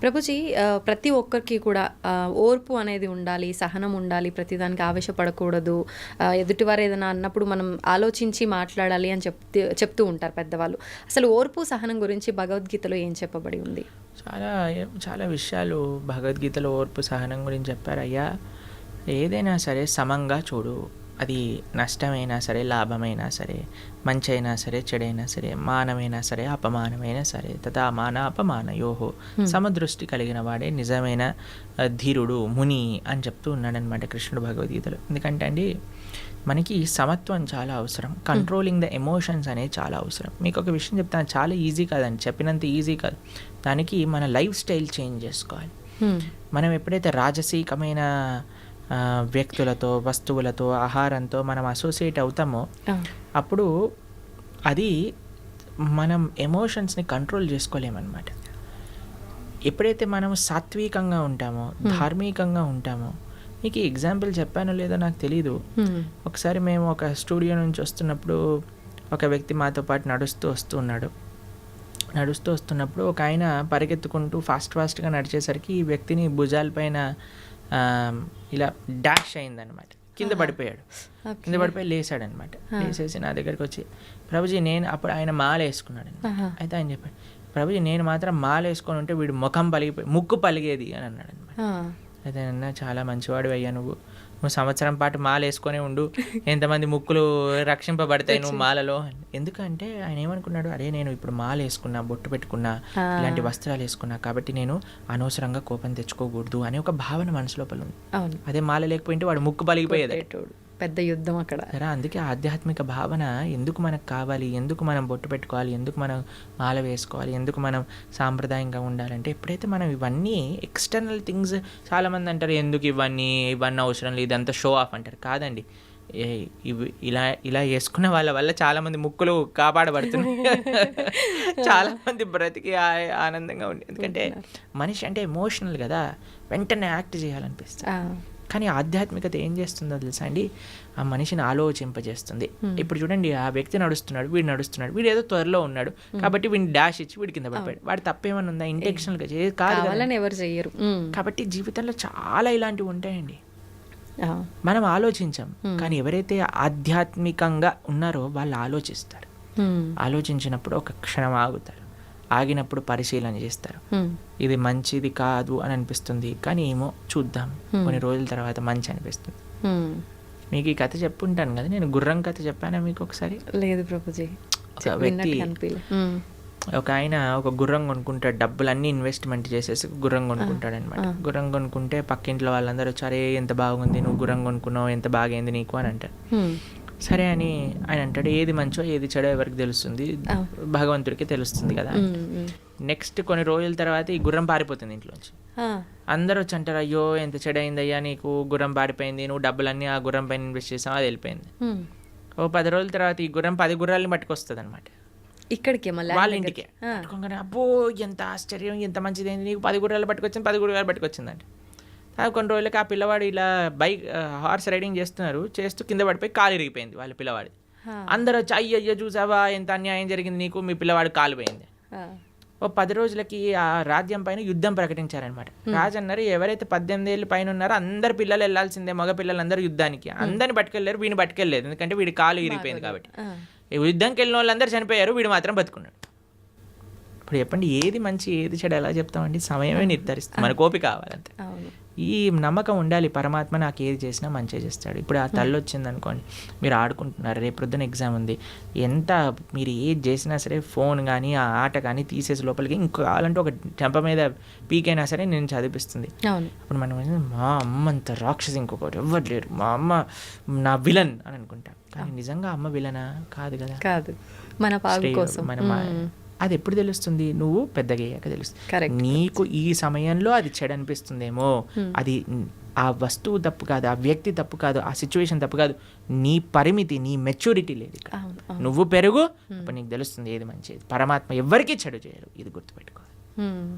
ప్రభుజీ ప్రతి ఒక్కరికి కూడా ఓర్పు అనేది ఉండాలి సహనం ఉండాలి ప్రతిదానికి ఆవేశపడకూడదు. ఎదుటివారు ఏదైనా అన్నప్పుడు మనం ఆలోచించి మాట్లాడాలి అని చెప్తూ చెప్తూ ఉంటారు పెద్దవాళ్ళు. అసలు ఓర్పు సహనం గురించి భగవద్గీతలో ఏం చెప్పబడి ఉంది? చాలా చాలా విషయాలు భగవద్గీతలో ఓర్పు సహనం గురించి చెప్పారయ్యా. ఏదైనా సరే సమంగా చూడు. అది నష్టమైనా సరే లాభమైనా సరే మంచి అయినా సరే చెడైనా సరే మానమైనా సరే అపమానమైనా సరే తథా మాన అపమాన యోహో సమదృష్టి కలిగిన వాడే నిజమైన ధీరుడు ముని అని చెప్తూ ఉన్నాడనమాట కృష్ణుడు భగవద్గీతలో. ఎందుకంటే అండి మనకి సమత్వం చాలా అవసరం. కంట్రోలింగ్ ద ఎమోషన్స్ అనేది చాలా అవసరం. మీకు ఒక విషయం చెప్తాను చాలా ఈజీ కాదండి. చెప్పినంత ఈజీ కాదు. దానికి మన లైఫ్ స్టైల్ చేంజ్ చేసుకోవాలి. మనం ఎప్పుడైతే రాజసీకమైన వ్యక్తులతో వస్తువులతో ఆహారంతో మనం అసోసియేట్ అవుతామో అప్పుడు అది మనం ఎమోషన్స్ని కంట్రోల్ చేసుకోలేమన్నమాట. ఎప్పుడైతే మనం సాత్వికంగా ఉంటామో ధార్మికంగా ఉంటామో మీకు ఎగ్జాంపుల్ చెప్పానో లేదో నాకు తెలీదు. ఒకసారి మేము ఒక స్టూడియో నుంచి వస్తున్నప్పుడు ఒక వ్యక్తి మాతో పాటు నడుస్తూ వస్తున్నాడు నడుస్తూ వస్తున్నప్పుడు ఒక ఆయన పరిగెత్తుకుంటూ ఫాస్ట్ ఫాస్ట్గా నడిచేసరికి ఈ వ్యక్తిని భుజాలపైన ఇలా డాష్ అయిందనమాట కింద పడిపోయాడు. కింద పడిపోయి లేచాడనమాట లేచేసి నా దగ్గరికి వచ్చి ప్రభుజీ నేను అప్పుడు ఆయన మాల వేసుకున్నాడు. అయితే ఆయన చెప్పాడు ప్రభుజీ నేను మాత్రం మాల వేసుకొని ఉంటే వీడు ముఖం పలిగిపోయి ముక్కు పలిగేది అని అన్నాడు అనమాట అయితే అన్న చాలా మంచివాడు అయ్యా నువ్వు. నువ్వు సంవత్సరం పాటు మాల వేసుకొని ఉండు. ఎంతమంది ముక్కులు రక్షింపబడతాయి నువ్వు మాలలో. ఎందుకంటే ఆయన ఏమనుకున్నాడు? అరే నేను ఇప్పుడు మాల వేసుకున్నా బొట్టు పెట్టుకున్నా ఇలాంటి వస్త్రాలు వేసుకున్నా కాబట్టి నేను అనవసరంగా కోపం తెచ్చుకోకూడదు అనే ఒక భావన మనసు లోపల ఉంది. అదే మాల లేకపోయింటే వాడు ముక్కు పలిగిపోయేది. పెద్ద యుద్ధం అక్కడ. సరే అందుకే ఆధ్యాత్మిక భావన ఎందుకు మనకు కావాలి? ఎందుకు మనం బొట్టు పెట్టుకోవాలి? ఎందుకు మనం మాల వేసుకోవాలి? ఎందుకు మనం సాంప్రదాయంగా ఉండాలంటే ఎప్పుడైతే మనం ఇవన్నీ ఎక్స్టర్నల్ థింగ్స్ చాలామంది అంటారు ఎందుకు ఇవన్నీ? ఇవన్నీ అవసరం లేదు ఇదంతా షో ఆఫ్ అంటారు. కాదండి. ఏ- ఇవి ఇలా ఇలా వేసుకున్న వాళ్ళ వల్ల చాలా మంది ముక్కులు కాపాడబడుతున్నాయి. చాలా మంది బ్రతికి ఆనందంగా ఉంది ఎందుకంటే మనిషి అంటే ఎమోషనల్ కదా. వెంటనే యాక్ట్ చేయాలనిపిస్తుంది. కానీ ఆధ్యాత్మికత ఏం చేస్తుందో తెలుసా అండి? ఆ మనిషిని ఆలోచింపజేస్తుంది. ఇప్పుడు చూడండి ఆ వ్యక్తి నడుస్తున్నాడు వీడు నడుస్తున్నాడు వీడు ఏదో త్వరలో ఉన్నాడు. కాబట్టి వీడిని డాష్ ఇచ్చి వీడి కింద పడిపోయాడు. వాడు తప్పేమన్నా ఉందా? ఇంటెన్షనల్గా చేసి కాదు ఎవరు చెయ్యరు. హ్మ్. కాబట్టి జీవితంలో చాలా ఇలాంటివి ఉంటాయండి. మనం ఆలోచించాం. కానీ ఎవరైతే ఆధ్యాత్మికంగా ఉన్నారో వాళ్ళు ఆలోచిస్తారు. ఆలోచించినప్పుడు ఒక క్షణం ఆగుతారు. ఆగినప్పుడు పరిశీలన చేస్తారు. ఇది మంచిది కాదు అని అనిపిస్తుంది కానీ ఏమో చూద్దాం. కొన్ని రోజుల తర్వాత మంచి అనిపిస్తుంది. మీకు ఈ కథ చెప్పుంటాను కదా నేను గుర్రం కథ చెప్పానా మీకు ఒకసారి? లేదు ప్రభుజీ. ఒక వ్యక్తి ఆయన ఒక గుర్రం కొనుక్కుంటాడు డబ్బులన్నీ ఇన్వెస్ట్మెంట్ చేసేసి గుర్రం కొనుక్కుంటాడు అనమాట గుర్రం కొనుక్కుంటే పక్కింట్లో వాళ్ళందరూ వచ్చి అరే ఎంత బాగుంది నువ్వు గుర్రం కొనుక్కున్నావు ఎంత బాగైంది నీకు? అని అంటారు. సరే అని ఆయన అంటాడు ఏది మంచో ఏది చెడో ఎవరికి తెలుస్తుంది? భగవంతుడికి తెలుస్తుంది కదా. నెక్స్ట్ కొన్ని రోజుల తర్వాత ఈ గుర్రం పారిపోతుంది ఇంట్లోంచి. అందరూ వచ్చి అంటారు అయ్యో ఎంత చెడైందయ్యా నీకు గుర్రం పాడిపోయింది నువ్వు డబ్బులన్నీ ఆ గుర్రం పైన ఇన్వెస్ట్ చేసావు అది వెళ్ళిపోయింది. ఓ పది రోజుల తర్వాత ఈ గుర్రం పది గుర్రాలని పట్టుకొస్తుంది అనమాట ఇక్కడికి వాళ్ళ ఇంటికి. అబ్బో ఎంత ఆశ్చర్యం ఎంత మంచిదైంది నీకు పది గుర్రాలు పట్టుకొచ్చింది పది గుర్రాలు పట్టుకొచ్చిందంట. ఆ కొన్ని రోజులకి ఆ పిల్లవాడు ఇలా బైక్ హార్స్ రైడింగ్ చేస్తున్నారు. చేస్తూ కింద పడిపోయి కాలు ఇరిగిపోయింది వాళ్ళ పిల్లవాడి. అందరూ వచ్చి అయ్యో అయ్యో చూసావా? ఎంత అన్యాయం జరిగింది నీకు? మీ పిల్లవాడు కాలు పోయింది. ఓ పది రోజులకి ఆ రాజ్యం పైన యుద్ధం ప్రకటించారనమాట రాజు అన్నారు ఎవరైతే పద్దెనిమిది ఏళ్ళు పైన ఉన్నారో అందరు పిల్లలు వెళ్ళాల్సిందే మగ పిల్లలందరూ యుద్ధానికి. అందరిని పట్టుకెళ్ళారు వీడిని పట్టుకెళ్ళలేదు. ఎందుకంటే వీడి కాలు ఇరిగిపోయింది కాబట్టి. యుద్ధంకి వెళ్ళిన వాళ్ళందరూ చనిపోయారు వీడు మాత్రం బతుకున్నాడు. ఇప్పుడు చెప్పండి ఏది మంచి ఏది చెడు ఎలా చెప్తామండి? సమయమే నిర్ధారిస్తుంది. మనకు ఓపిక కావాలంతే. అవును. ఈ నమ్మకం ఉండాలి పరమాత్మ నాకు ఏది చేసినా మంచిగా చేస్తాడు. ఇప్పుడు ఆ తల్లి వచ్చింది అనుకోండి మీరు ఆడుకుంటున్నారు రేపు ప్రొద్దున ఎగ్జామ్ ఉంది ఎంత మీరు ఏది చేసినా సరే ఫోన్ కానీ ఆ ఆట కానీ తీసేసి లోపలికి ఇంకో కావాలంటే ఒక చెంప మీద పీకైనా సరే నేను చదివిస్తుంది అప్పుడు మనం మా అమ్మ అంత రాక్షసి ఇంకొకరు ఎవ్వరు లేరు. మా అమ్మ నా విలన్ అని అనుకుంటాం. కానీ నిజంగా అమ్మ విలనా కాదు కదా. కాదు. మన మన అది ఎప్పుడు తెలుస్తుంది? నువ్వు పెద్దగా అయ్యాక తెలుస్తుంది. నీకు ఈ సమయంలో అది చెడు అనిపిస్తుందేమో అది ఆ వస్తువు తప్పు కాదు ఆ వ్యక్తి తప్పు కాదు ఆ సిచ్యువేషన్ తప్పు కాదు నీ పరిమితి నీ మెచ్యూరిటీ లేదు ఇక్కడ. నువ్వు పెరుగు అప్పుడు నీకు తెలుస్తుంది ఏది మంచిది. పరమాత్మ ఎవరికీ చెడు చేయరు ఇది గుర్తుపెట్టుకో హ్మ్.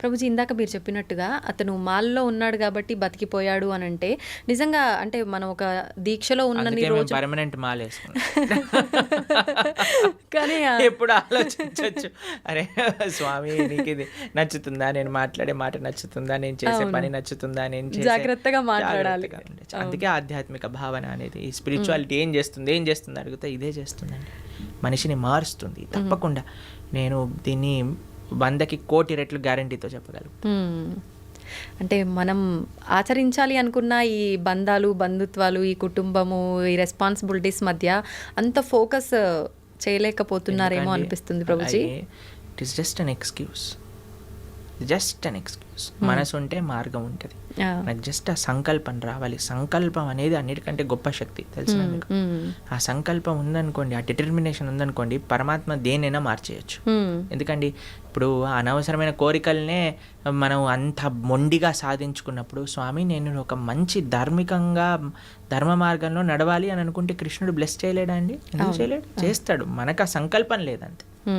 ప్రభుజీ ఇందాక మీరు చెప్పినట్టుగా అతను మాల్లో ఉన్నాడు కాబట్టి బతికిపోయాడు అని అంటే నిజంగా అంటే మనం ఒక దీక్షలో ఉన్నన్ని రోజు పర్మనెంట్ మాల కానీ ఎప్పుడు ఆలోచించవచ్చు అరే స్వామి నీకు ఇది నచ్చుతుందా? నేను మాట్లాడే మాట నచ్చుతుందా? నేను చేసే పని నచ్చుతుందా? నేను జాగ్రత్తగా మాట్లాడాలి. అందుకే ఆధ్యాత్మిక భావన అనేది ఈ స్పిరిచువాలిటీ ఏం చేస్తుంది ఏం చేస్తుంది అడిగితే ఇదే చేస్తుందండి. మనిషిని మారుస్తుంది. తప్పకుండా నేను దీన్ని వందకి కోటి రెట్లు గ్యారంటీతో చెప్పగలను మ్మ్. అంటే మనం ఆచరించాలి అనుకున్న ఈ బంధాలు బంధుత్వాలు ఈ కుటుంబము ఈ రెస్పాన్సిబిలిటీస్ మధ్య అంత ఫోకస్ చేయలేకపోతున్నారేమో అనిపిస్తుంది Prabhuji. It is just an excuse. Just an excuse మనసు ఉంటే మార్గం ఉంటుంది. నాకు జస్ట్ ఆ సంకల్పం రావాలి. సంకల్పం అనేది అన్నిటికంటే గొప్ప శక్తి తెలిసిన మీకు. మ్మ్. ఆ సంకల్పం ఉందనుకోండి ఆ డిటర్మినేషన్ ఉందనుకోండి పరమాత్మ దేనైనా మార్చేయచ్చు. మ్మ్. ఎందుకండి? ఇప్పుడు అనవసరమైన కోరికలనే మనం అంత మొండిగా సాధించుకున్నప్పుడు స్వామి నేను ఒక మంచి ధార్మికంగా ధర్మ మార్గంలో నడవాలి అని అనుకుంటే కృష్ణుడు బ్లెస్ చేయలేడా అండి? ఎందుకు చేయలేడు? చేస్తాడు. మనకు ఆ సంకల్పం లేదంతే.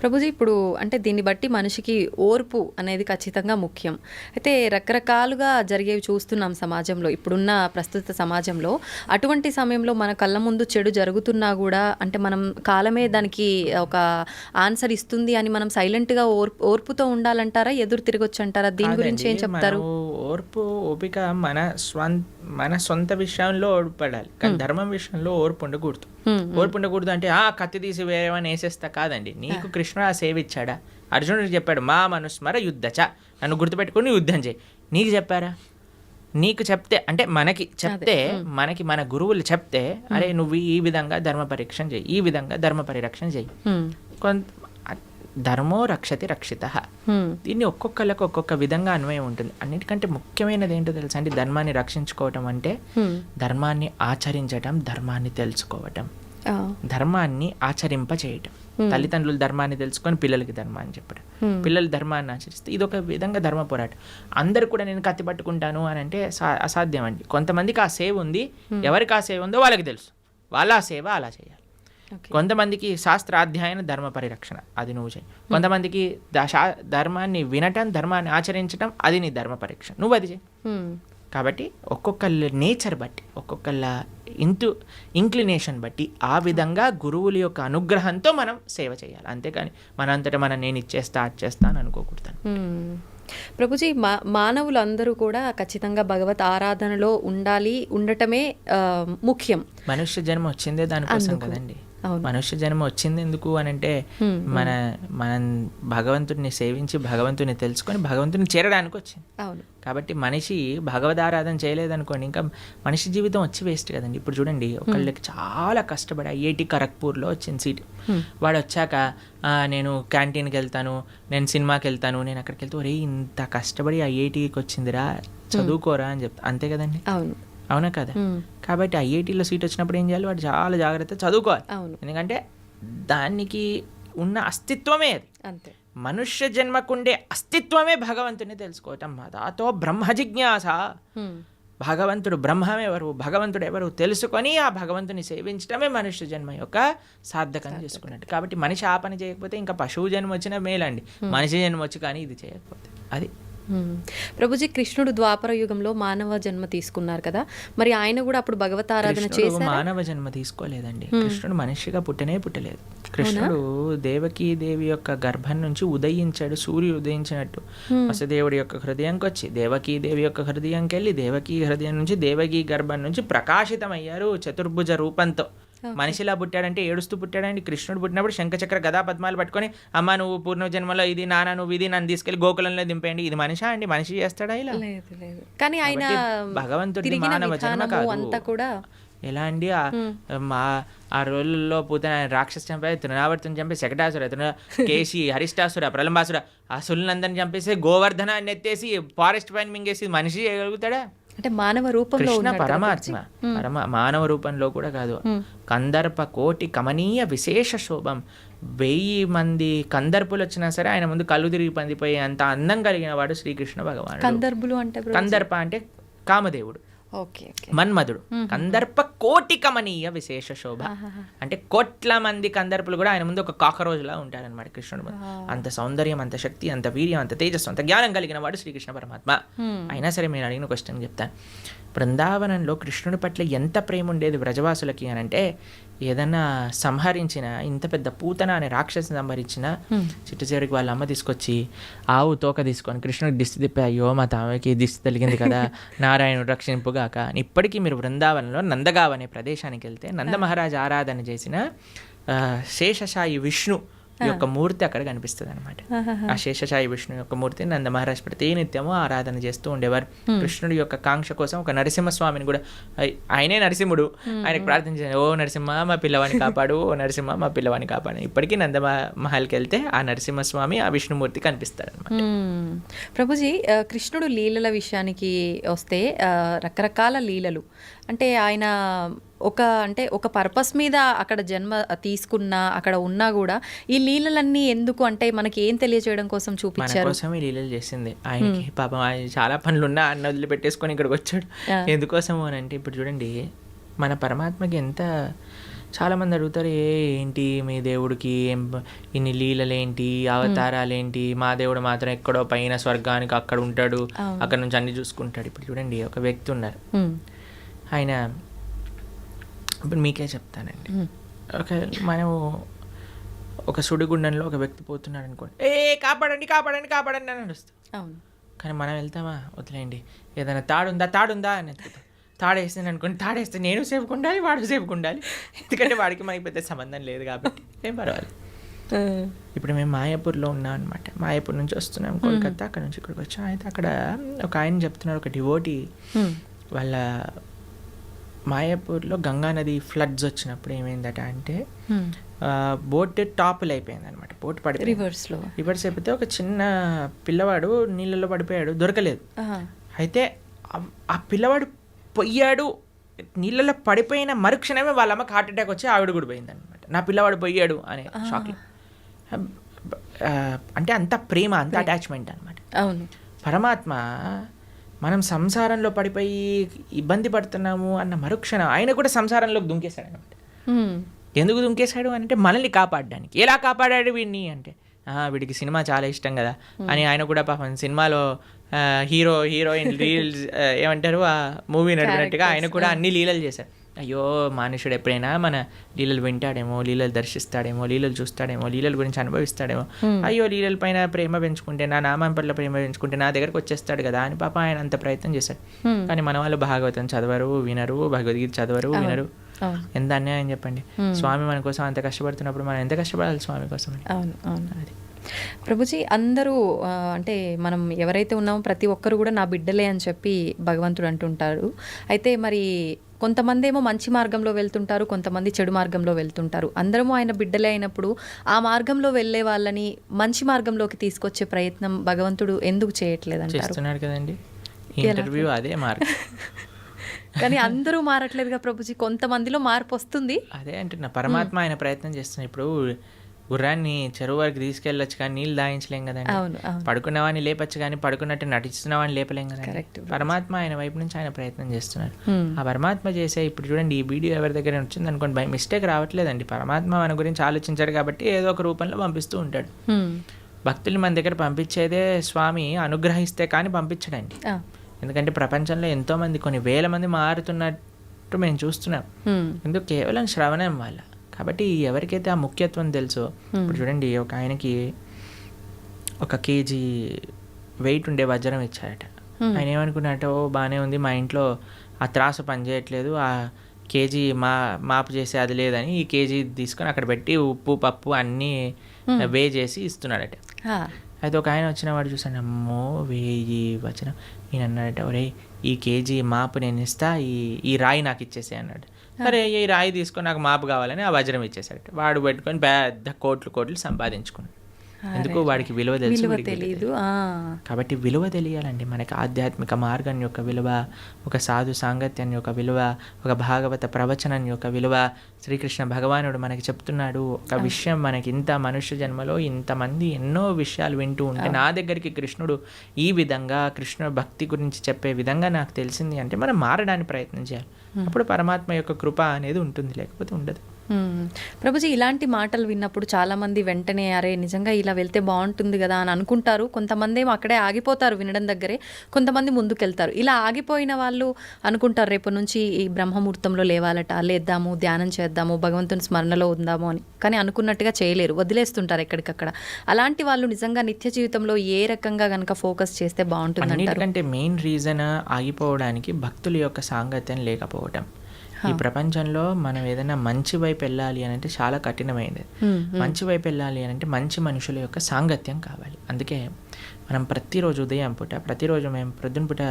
ప్రభుజీ ఇప్పుడు అంటే దీన్ని బట్టి మనిషికి ఓర్పు అనేది ఖచ్చితంగా ముఖ్యం. అయితే రకరకాలుగా జరిగేవి చూస్తున్నాం సమాజంలో ఇప్పుడున్న ప్రస్తుత సమాజంలో. అటువంటి సమయంలో మన కళ్ళ ముందు చెడు జరుగుతున్నా కూడా అంటే మనం కాలమే దానికి ఒక ఆన్సర్ ఇస్తుంది అని మనం సైలెంట్గా ఓర్పు ఓర్పుతో ఉండాలంటారా? ఎదురు తిరగొచ్చు అంటారా దీని గురించి ఏం చెప్తారు? ఓర్పు ఓపిక మన స్వం మన సొంత విషయంలో ఓడిపడాలి కానీ ధర్మం విషయంలో ఓర్పు ఉండకూడదు. ఉండకూడదు అంటే ఆ కత్తి తీసి వేరేవని వేసేస్తా కాదండి. నీకు కృష్ణుడు ఆ సేవ ఇచ్చాడా? అర్జునుడికి చెప్పాడు మా మనుస్మర యుద్ధచ. నన్ను గుర్తుపెట్టుకుని యుద్ధం చేయి. నీకు చెప్పారా? నీకు చెప్తే అంటే మనకి చెప్తే మనకి మన గురువులు చెప్తే అరే నువ్వు ఈ విధంగా ధర్మ పరీక్షణ చేయి ఈ విధంగా ధర్మ పరిరక్షణ చేయి. కొంత ధర్మో రక్షతి రక్షిత. దీన్ని ఒక్కొక్కళ్ళకి ఒక్కొక్క విధంగా అన్వయం ఉంటుంది. అన్నిటికంటే ముఖ్యమైనది ఏంటో తెలుసా అంటే ధర్మాన్ని రక్షించుకోవటం అంటే. ధర్మాన్ని ఆచరించటం ధర్మాన్ని తెలుసుకోవటం. ధర్మాన్ని ఆచరింప చేయటం తల్లిదండ్రులు ధర్మాన్ని తెలుసుకొని పిల్లలకి ధర్మాన్ని చెప్పడం. పిల్లలు ధర్మాన్ని ఆచరిస్తే ఇది ఒక విధంగా ధర్మ పోరాటం. అందరు కూడా నేను కత్తి పట్టుకుంటాను అని అంటే అసాధ్యం అండి. కొంతమందికి ఆ సేవ ఉంది. ఎవరికి ఆ సేవ ఉందో వాళ్ళకి తెలుసు. వాళ్ళ సేవ అలా చేయాలి. కొంతమందికి శాస్త్రాధ్యాయన ధర్మ పరిరక్షణ అది నువ్వు చేయి కొంతమందికి ద- శా- ధర్మాన్ని వినటం ధర్మాన్ని ఆచరించటం అది నీ ధర్మ పరీక్ష నువ్వు అది చేయి హ్మ్. కాబట్టి ఒక్కొక్కళ్ళ నేచర్ బట్టి ఒక్కొక్కళ్ళ ఇంటు ఇంక్లినేషన్ బట్టి ఆ విధంగా గురువుల యొక్క అనుగ్రహంతో మనం సేవ చేయాలి అంతేకాని మనంతటా మనం నేను ఇచ్చేస్తా అది చేస్తా అని అనుకోకూడదు మ్మ్. ప్రభుజీ మా మానవులందరూ కూడా ఖచ్చితంగా భగవత్ ఆరాధనలో ఉండాలి ఉండటమే ముఖ్యం మనుష్య జన్మ వచ్చిందే దానికోసం. కదండి. మనుష్య జన్మ వచ్చింది ఎందుకు అని అంటే మన మనం భగవంతుడిని సేవించి భగవంతుని తెలుసుకొని భగవంతుని చేరడానికి వచ్చింది. అవును. కాబట్టి మనిషి భగవదారాధన చేయలేదనుకోండి ఇంకా మనిషి జీవితం వచ్చి వేస్ట్ కదండి. ఇప్పుడు చూడండి ఒకళ్ళకి చాలా కష్టపడి ఐఐటి ఖరగ్పూర్లో వచ్చింది సీట్ వాడు వచ్చాక "ఆ, నేను క్యాంటీన్కి వెళ్తాను నేను సినిమాకి వెళ్తాను నేను అక్కడికి వెళ్తే ఒరే ఇంత కష్టపడి ఐఐటికి వచ్చిందిరా చదువుకోరా అని చెప్తా. అంతే కదండి. అవును. అవునా కదా. కాబట్టి ఐఐటీలో సీట్ వచ్చినప్పుడు ఏం చేయాలి? వాడు చాలా జాగ్రత్త చదువుకోవాలి. అవును. ఎందుకంటే దానికి ఉన్న అస్తిత్వమే అది. అంతే. మనుష్య జన్మకుండే అస్తిత్వమే భగవంతుని తెలుసుకోవటం దాతో బ్రహ్మ జిజ్ఞాస. భగవంతుడు బ్రహ్మం ఎవరు? భగవంతుడు ఎవరు? తెలుసుకొని ఆ భగవంతుని సేవించడమే మనుష్య జన్మ యొక్క సార్థకం చేసుకున్నట్టు. కాబట్టి మనిషి ఆ పని చేయకపోతే ఇంకా పశువు జన్మ వచ్చిన మేలండి. మనిషి జన్మ వచ్చి కానీ ఇది చేయకపోతే. అది. ప్రభుజీ కృష్ణుడు ద్వాపర యుగంలో మానవ జన్మ తీసుకున్నారు కదా. మరి ఆయన కూడా అప్పుడు భగవత్ ఆరాధన కృష్ణుడు చేశారు? మానవ జన్మ తీసుకోలేదండి. కృష్ణుడు మనిషిగా పుట్టనే పుట్టలేదు. కృష్ణుడు దేవకీ దేవి యొక్క గర్భం నుంచి ఉదయించాడు సూర్యుడు ఉదయించినట్టు. వసుదేవుడి యొక్క హృదయంకి వచ్చి దేవకీ దేవి యొక్క హృదయంకి వెళ్ళి దేవకీ హృదయం నుంచి దేవకీ గర్భం నుంచి ప్రకాశితమయ్యారు చతుర్భుజ రూపంతో. మనిషిలా పుట్టాడంటే ఏడుస్తూ పుట్టాడండి. కృష్ణుడు పుట్టినప్పుడు శంఖచక్ర గదా పద్మాలు పట్టుకొని అమ్మ నువ్వు పూర్ణ జన్మలో ఇది నాన్న నువ్వు ఇది నన్ను తీసుకెళ్ళి గోకులంలో దింపేయండి. ఇది మనిషా అండి? మనిషి చేస్తాడా ఇలా? కానీ ఆయన భగవంతుడి మానవ జన్మ కాదు. ఎలా అండి? మా ఆ రోజుల్లో పూతన రాక్షస్ చంపే తృణావర్తిని చంపే శకటాసుర తృణ కేసి హరిష్టాసుర ప్రలంబాసుర ఆ సుల్నందని చంపేసి గోవర్ధన అని ఎత్తేసి ఫారెస్ట్ పైన మింగేసి మనిషి చేయగలుగుతాడా? అంటే మానవ రూపంలో కృష్ణ కదా పరమాత్మ. పరమ మానవ రూపంలో కూడా కాదు. కందర్ప కోటి కమనీయ విశేష శోభం. వెయ్యి మంది కందర్పులు వచ్చినా సరే ఆయన ముందు కళ్ళు తిరిగి పందిపోయే అంత అందం కలిగిన వాడు శ్రీకృష్ణ భగవానుడు. కందర్బులు అంటే కందర్ప అంటే కామదేవుడు. మన్మధుడు. కందర్ప కోటి కమనీయ విశేష శోభ. అంటే కోట్ల మంది కందర్పులు కూడా ఆయన ముందు ఒక కాకరోజులా ఉంటారనమాట కృష్ణుడు. అంత సౌందర్యం అంత శక్తి అంత వీర్యం అంత తేజస్సు అంత జ్ఞానం కలిగిన వాడు శ్రీకృష్ణ పరమాత్మ. అయినా సరే మీరు అడిగిన క్వశ్చన్ చెప్తాను. బృందావనంలో కృష్ణుడి పట్ల ఎంత ప్రేమ ఉండేది వ్రజవాసులకి అని అంటే ఏదన్నా సంహరించిన ఇంత పెద్ద పూతన అనే రాక్షసిని సంహరించిన చిట్టు చివరికి వాళ్ళ అమ్మ తీసుకొచ్చి ఆవు తోక తీసుకొని కృష్ణుడికి దిష్టి తిప్పి అయ్యో మా తామకి దిష్టి తగిలింది కదా నారాయణుడు రక్షింపుగాక. అని ఇప్పటికీ మీరు బృందావనంలో నందగావ్ అనే ప్రదేశానికి వెళ్తే నంద మహారాజ్ ఆరాధన చేసిన శేషశాయి విష్ణు యొక్క మూర్తి అక్కడ కనిపిస్తుంది అనమాట ఆ శేషశాయి విష్ణు యొక్క మూర్తి నంద మహారాజ్ ప్రతి నిత్యము ఆరాధన చేస్తూ ఉండేవారు. కృష్ణుడి యొక్క కాంక్ష కోసం ఒక నరసింహస్వామిని కూడా ఆయ- ఆయనే నరసింహుడు. ఆయనకు ప్రార్థించారు ఓ నరసింహ మా పిల్లవాడిని కాపాడు ఓ నరసింహ మా పిల్లవాడిని కాపాడు. ఇప్పటికీ నంద మహల్కి వెళ్తే ఆ నరసింహస్వామి ఆ విష్ణుమూర్తి కనిపిస్తాడు అనమాట. ప్రభుజీ కృష్ణుడు లీలల విషయానికి వస్తే ఆ, రకరకాల లీలలు. అంటే ఆయన ఒక అంటే ఒక పర్పస్ మీద అక్కడ జన్మ తీసుకున్నా అక్కడ ఉన్నా కూడా ఈ లీలలన్నీ ఎందుకు? అంటే మనకి ఏం తెలియజేయడం కోసం చూపించారు? కోసం ఈ లీలలు చేసింది. ఆయనకి పాపం ఆయన చాలా పనులు ఉన్నా అన్న వదిలిపెట్టేసుకొని ఇక్కడికి వచ్చాడు ఎందుకోసం అని అంటే ఇప్పుడు చూడండి మన పరమాత్మకి ఎంత చాలా మంది అడుగుతారు ఏ ఏంటి మీ దేవుడికి ఏం ఇన్ని లీలలేంటి? అవతారాలేంటి? మా దేవుడు మాత్రం ఎక్కడో పైన స్వర్గానికి అక్కడ ఉంటాడు. అక్కడ నుంచి అన్ని చూసుకుంటాడు. ఇప్పుడు చూడండి ఒక వ్యక్తి ఉన్నారు. ఆయన ఇప్పుడు మీకే చెప్తానండి. ఒక మనము ఒక సుడిగుండంలో ఒక వ్యక్తి పోతున్నాడు అనుకోండి ఏ కాపాడండి కాపాడండి కాపాడండి అని నడుస్తాం అవును. కానీ మనం వెళ్తామా? వదిలేయండి. ఏదైనా తాడుందా? తాడుందా? అని తాడేస్తాను అనుకోండి తాడేస్తే నేను సేఫ్గా ఉండాలి వాడు సేఫ్గా ఉండాలి. ఎందుకంటే వాడికి మనకి పెద్ద సంబంధం లేదు కాబట్టి ఏం పర్వాలేదు. ఇప్పుడు మేము మాయాపూర్లో ఉన్నాం అనమాట మాయాపూర్ నుంచి వస్తున్నాం కోల్కతా అక్కడ నుంచి ఇక్కడికి వచ్చాం. అయితే అక్కడ ఒక ఆయన చెప్తున్నారు ఒక డివోటీ. వాళ్ళ మాయాపూర్లో గంగా నది ఫ్లడ్స్ వచ్చినప్పుడు ఏమైందట అంటే. ఆ, బోట్ టాపుల్ అయిపోయింది అనమాట బోట్ పడిపోయింది. రివర్స్లో రివర్స్ అయిపోతే ఒక చిన్న పిల్లవాడు నీళ్ళలో పడిపోయాడు దొరకలేదు. అయితే ఆ- పిల్లవాడు పొయ్యాడు నీళ్ళలో పడిపోయిన మరుక్షణమే వాళ్ళ అమ్మకి హార్ట్ అటాక్ వచ్చి ఆవిడ కూడా పోయింది అనమాట నా పిల్లవాడు పొయ్యాడు అనే షాక్లో అంటే అంత ప్రేమ అంత అటాచ్మెంట్ అనమాట అవును. పరమాత్మ మనం సంసారంలో పడిపోయి ఇబ్బంది పడుతున్నాము అన్న మరుక్షణం ఆయన కూడా సంసారంలోకి దుంకేశాడు అనమాట. ఎందుకు దుంకేశాడు అంటే మనల్ని కాపాడడానికి. ఎలా కాపాడాడు వీడిని అంటే "ఆ, వీడికి సినిమా చాలా ఇష్టం కదా అని ఆయన కూడా పాపం సినిమాలో హీరో హీరోయిన్ రీల్స్ ఏమంటారు ఆ మూవీ నడిపినట్టుగా ఆయన కూడా అన్ని లీలలు చేశారు అయ్యో మనుషుడు ఎప్పుడైనా మన లీలలు వింటాడేమో లీలలు దర్శిస్తాడేమో లీలలు చూస్తాడేమో లీలల గురించి అనుభవిస్తాడేమో. అయ్యో లీలల పైన ప్రేమ పెంచుకుంటే నా నామం పట్ల ప్రేమ పెంచుకుంటే నా దగ్గరకు వచ్చేస్తాడు కదా అని పాప ఆయన అంత ప్రయత్నం చేశాడు. కానీ మన వాళ్ళు భాగవతం చదవరు వినరు భగవద్గీత చదవరు వినరు. ఎంత అన్యాయం చెప్పండి. స్వామి మన కోసం అంత కష్టపడుతున్నప్పుడు మనం ఎంత కష్టపడాలి స్వామి కోసం అవును అవును. అది. ప్రభుజీ అందరూ అంటే మనం ఎవరైతే ఉన్నామో ప్రతి ఒక్కరు కూడా నా బిడ్డలే అని చెప్పి భగవంతుడు అంటుంటారు అయితే మరి కొంతమంది ఏమో మంచి మార్గంలో వెళ్తుంటారు కొంతమంది చెడు మార్గంలో వెళ్తుంటారు. అందరము ఆయన బిడ్డలే అయినప్పుడు ఆ మార్గంలో వెళ్ళే వాళ్ళని మంచి మార్గంలోకి తీసుకొచ్చే ప్రయత్నం భగవంతుడు ఎందుకు చేయట్లేదు అంటారు కదండి. ఇంటర్వ్యూ అదే మార్క్ కానీ అందరూ మారట్లేదుగా ప్రభుజీ కొంతమందిలో మార్పు వస్తుంది. అదే అంటున్నా పరమాత్మ ఆయన ప్రయత్నం చేస్తున్నాడు. ఇప్పుడు గుర్రాన్ని చెరువు వరకు తీసుకెళ్ళొచ్చు కానీ నీళ్ళు దాయించలేం కదండి పడుకున్నవాడిని లేపచ్చు కానీ పడుకున్నట్టు నటిస్తున్నవాడిని లేపలేం కదండి Correct. పరమాత్మ ఆయన వైపు నుంచి ఆయన ప్రయత్నం చేస్తున్నాడు Hmm. ఆ పరమాత్మ చేసే ఇప్పుడు చూడండి ఈ వీడియో ఎవరి దగ్గర వచ్చింది అనుకోండి బై మిస్టేక్ రావట్లేదండి పరమాత్మ మన గురించి ఆలోచించాడు కాబట్టి ఏదో ఒక రూపంలో పంపిస్తూ ఉంటాడు. భక్తులు మన దగ్గర పంపించేదే స్వామి అనుగ్రహిస్తే కానీ పంపించడండి. ఎందుకంటే ప్రపంచంలో ఎంతో మంది కొన్ని వేల మంది మారుతున్నట్టు మేము చూస్తున్నాం. ఎందుకు కేవలం శ్రవణం వల్ల కాబట్టి ఎవరికైతే ఆ ముఖ్యత్వం తెలుసో ఇప్పుడు చూడండి ఒక ఆయనకి ఒక కేజీ వెయిట్ ఉండే వజ్రం ఇచ్చారట. ఆయన ఏమనుకున్నట్టు ఓ బాగానే ఉంది మా ఇంట్లో ఆ త్రాసు పనిచేయట్లేదు ఆ కేజీ మా మాపు చేసే అది లేదని ఈ కేజీ తీసుకొని అక్కడ పెట్టి ఉప్పు పప్పు అన్నీ వే చేసి ఇస్తున్నాడట. అయితే ఒక ఆయన వచ్చిన వాడు చూసాను అమ్మో వెయ్యి వచ్చిన ఈయన అన్నాడట ఒరే ఈ కేజీ మాపు నేను ఇస్తా ఈ ఈ రాయి నాకు ఇచ్చేసే అన్నాడు. సరే ఈ రాయి తీసుకొని నాకు మాపు కావాలని ఆ వజ్రం ఇచ్చేసాడు వాడు పెట్టుకొని పెద్ద కోట్లు కోట్లు సంపాదించుకున్నాడు. ఎందుకు వాడికి విలువ తెలుసు ఆ. కాబట్టి విలువ తెలియాలండి మనకి ఆధ్యాత్మిక మార్గం యొక్క విలువ ఒక సాధు సాంగత్యం యొక్క విలువ ఒక భాగవత ప్రవచనం యొక్క విలువ. శ్రీకృష్ణ భగవానుడు మనకి చెప్తున్నాడు ఒక విషయం మనకి ఇంత మనుష్య జన్మలో ఇంతమంది ఎన్నో విషయాలు వింటూ ఉంటే నా దగ్గరికి కృష్ణుడు ఈ విధంగా కృష్ణుడు భక్తి గురించి చెప్పే విధంగా నాకు తెలిసింది అంటే మనం మారడానికి ప్రయత్నం చేయాలి. అప్పుడు పరమాత్మ యొక్క కృప అనేది ఉంటుంది లేకపోతే ఉండదు. ప్రభుజీ ఇలాంటి మాటలు విన్నప్పుడు చాలామంది వెంటనే అరే నిజంగా ఇలా వెళ్తే బాగుంటుంది కదా అని అనుకుంటారు. కొంతమంది ఏమో అక్కడే ఆగిపోతారు వినడం దగ్గరే. కొంతమంది ముందుకెళ్తారు. ఇలా ఆగిపోయిన వాళ్ళు అనుకుంటారు రేపు నుంచి ఈ బ్రహ్మముహూర్తంలో లేవాలట లేద్దాము ధ్యానం చేద్దాము భగవంతుని స్మరణలో ఉందాము అని. కానీ అనుకున్నట్టుగా చేయలేరు. వదిలేస్తుంటారు ఎక్కడికక్కడ. అలాంటి వాళ్ళు నిజంగా నిత్య జీవితంలో ఏ రకంగా కనుక ఫోకస్ చేస్తే బాగుంటుంది అంటే మెయిన్ రీజన్ ఆగిపోవడానికి భక్తుల యొక్క సాంగత్యం లేకపోవటం. ఈ ప్రపంచంలో మనం ఏదైనా మంచి వైపు వెళ్ళాలి అని అంటే చాలా కఠినమైనది. మంచి వైపు వెళ్ళాలి అని అంటే మంచి మనుషుల యొక్క సాంగత్యం కావాలి. అందుకే మనం ప్రతిరోజు ఉదయం పూట ప్రతిరోజు మేము ప్రొద్దున పూట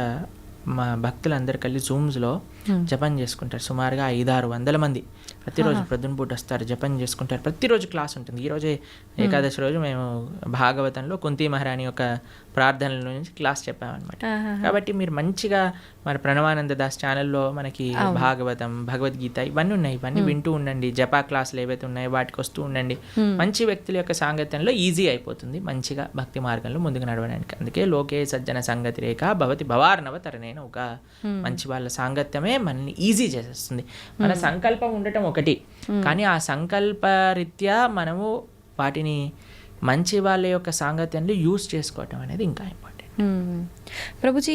మా భక్తులందరూ కలిసి జూమ్స్లో జపం చేసుకుంటారు. సుమారుగా ఐదారు వందల మంది ప్రతిరోజు ప్రొద్దున పూట వస్తారు జపం చేసుకుంటారు. ప్రతిరోజు క్లాస్ ఉంటుంది. ఈరోజే ఏకాదశి రోజు మేము భాగవతంలో కుంతి మహారాణి యొక్క ప్రార్థనల నుంచి క్లాస్ చెప్పామన్నమాట. కాబట్టి మీరు మంచిగా మరి ప్రణవానంద దాస్ ఛానల్లో మనకి భాగవతం భగవద్గీత ఇవన్నీ ఉన్నాయి. ఇవన్నీ వింటూ ఉండండి. జపా క్లాసులు ఏవైతే ఉన్నాయో వాటికి వస్తూ ఉండండి. మంచి వ్యక్తుల యొక్క సాంగత్యంలో ఈజీ అయిపోతుంది. మంచిగా భక్తి మార్గంలో ముందుకు నడవడానికి. అందుకే లోకే సజ్జన సంగతి రేఖ భవతి భవార్ణవ తరనేన ఒక మంచి వాళ్ళ సాంగత్యమే మనల్ని ఈజీ చేసేస్తుంది. మన సంకల్పం ఉండటం ఒకటి. కానీ ఆ సంకల్ప రీత్యా మనము వాటిని మంచి వాళ్ళ యొక్క సాంగత్యంలో యూస్ చేసుకోవటం అనేది ఇంకా ఇంపార్టెంట్. ప్రభుజీ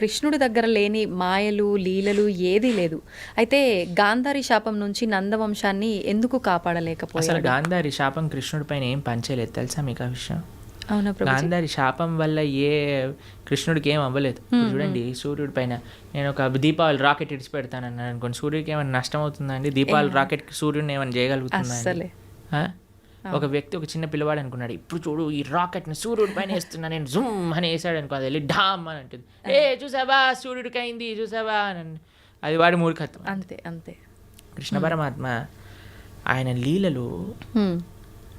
కృష్ణుడి దగ్గర లేని మాయలు లీలలు ఏదీ లేదు. అయితే గాంధారి శాపం నుంచి నందవంశాన్ని ఎందుకు కాపాడలేకపోయారు అసలు గాంధారి శాపం కృష్ణుడి పైన ఏం పంచేలేదు తెలుసా మీకు ఆ విషయం? అవునా గాంధారి శాపం వల్ల ఏ కృష్ణుడికి ఏం అవ్వలేదు. చూడండి సూర్యుడి పైన నేను ఒక దీపావళి రాకెట్ ఇడిచి పెడతాను అన్నాను అనుకోండి సూర్యుడికి ఏమైనా నష్టం అవుతుందండి దీపావళి రాకెట్ సూర్యుడిని ఏమైనా చేయగలుగుతుందా? ఒక వ్యక్తి ఒక చిన్న పిల్లవాడు అనుకున్నాడు ఇప్పుడు చూడు ఈ రాకెట్ని సూర్యుడి పైన వేస్తున్నా నేను జుమ్ అని వేసాడు అనుకో అది వెళ్ళి ఢామ్ అని అంటుంది. ఏ చూసావా? సూర్యుడికి అయింది చూసావా? అని అది. వాడి మూర్ఖత్వం. అంతే అంతే. కృష్ణ పరమాత్మ ఆయన లీలలు.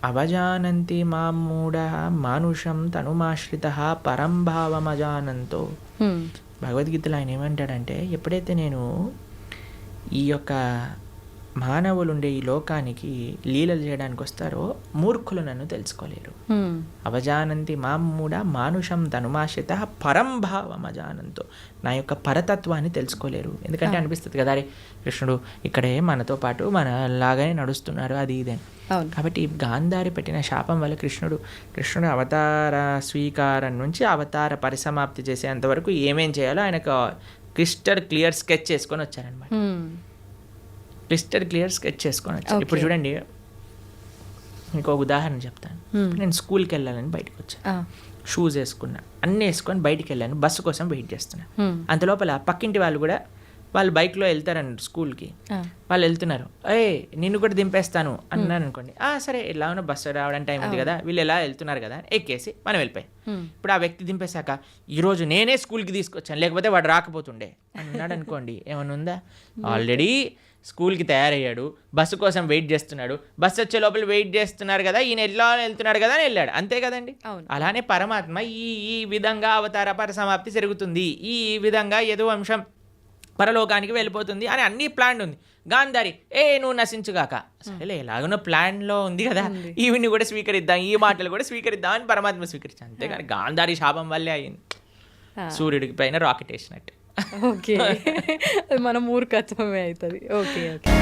అవజానంతి మామూఢ మానుషం తనుమాశ్రిత పరం భావమజానంతో. భగవద్గీతలో ఆయన ఏమంటాడంటే ఎప్పుడైతే నేను ఈ యొక్క మానవులు ఉండే ఈ లోకానికి లీలలు చేయడానికి వస్తారో మూర్ఖులు నన్ను తెలుసుకోలేరు. అవజానంతి మామూఢ మానుషం తనుమాశ్రిత పరం భావమజానంతో నా యొక్క పరతత్వాన్ని తెలుసుకోలేరు. ఎందుకంటే అనిపిస్తుంది కదా అరే కృష్ణుడు ఇక్కడే మనతో పాటు మన లాగానే నడుస్తున్నారు అది ఇది కాబట్టి గాంధారి పెట్టిన శాపం వల్ల కృష్ణుడు కృష్ణుడు అవతార స్వీకారం నుంచి అవతార పరిసమాప్తి చేసేంత వరకు ఏమేం చేయాలో ఆయనకు క్రిస్టల్ క్లియర్ స్కెచ్ చేసుకొని వచ్చారనమాట క్రిస్టల్ క్లియర్ స్కెచ్ చేసుకొని ఇప్పుడు చూడండి ఇంకో ఉదాహరణ చెప్తాను. నేను స్కూల్కి వెళ్ళాలని బయటకు వచ్చాను. షూస్ వేసుకున్నా. అన్నీ వేసుకొని బయటికి వెళ్ళాను. బస్సు కోసం వెయిట్ చేస్తున్నా. అంత లోపల పక్కింటి వాళ్ళు కూడా వాళ్ళు బైక్లో వెళ్తారండి స్కూల్కి. వాళ్ళు వెళ్తున్నారు. ఏ నిన్ను కూడా దింపేస్తాను అన్నాను అనుకోండి ఆ సరే ఎలా ఉన్నా బస్సు రావడం టైం ఉంది కదా వీళ్ళు ఎలా వెళ్తున్నారు కదా ఎక్కేసి మనం వెళ్ళిపోయి. ఇప్పుడు ఆ వ్యక్తి దింపేశాక ఈరోజు నేనే స్కూల్కి తీసుకొచ్చాను లేకపోతే వాడు రాకపోతుండే అన్నాడు అనుకోండి ఏమైనా ఉందా ఆల్రెడీ స్కూల్కి తయారయ్యాడు. బస్సు కోసం వెయిట్ చేస్తున్నాడు. బస్సు వచ్చే లోపల వెయిట్ చేస్తున్నారు కదా ఈయన ఎలా వెళ్తున్నారు కదా అని వెళ్ళాడు. అంతే కదండి. అలానే పరమాత్మ ఈ ఈ విధంగా అవతార పరిసమాప్తి జరుగుతుంది. ఈ విధంగా యదు వంశం పరలోకానికి వెళ్ళిపోతుంది అని అన్ని ప్లాన్ ఉంది. గాంధారి ఏ నువ్వు నశించుగాక. సరేలే ఎలాగనో ప్లాన్లో ఉంది కదా. ఈవిని కూడా స్వీకరిద్దాం ఈ మాటలు కూడా స్వీకరిద్దాం అని పరమాత్మ స్వీకరించాను అంతేగాని గాంధారి శాపం వల్లే అయింది. సూర్యుడికి పైన రాకెట్ వేసినట్టు. ఓకే. అది మన మూర్ఖత్వమే అవుతుంది. Okay okay.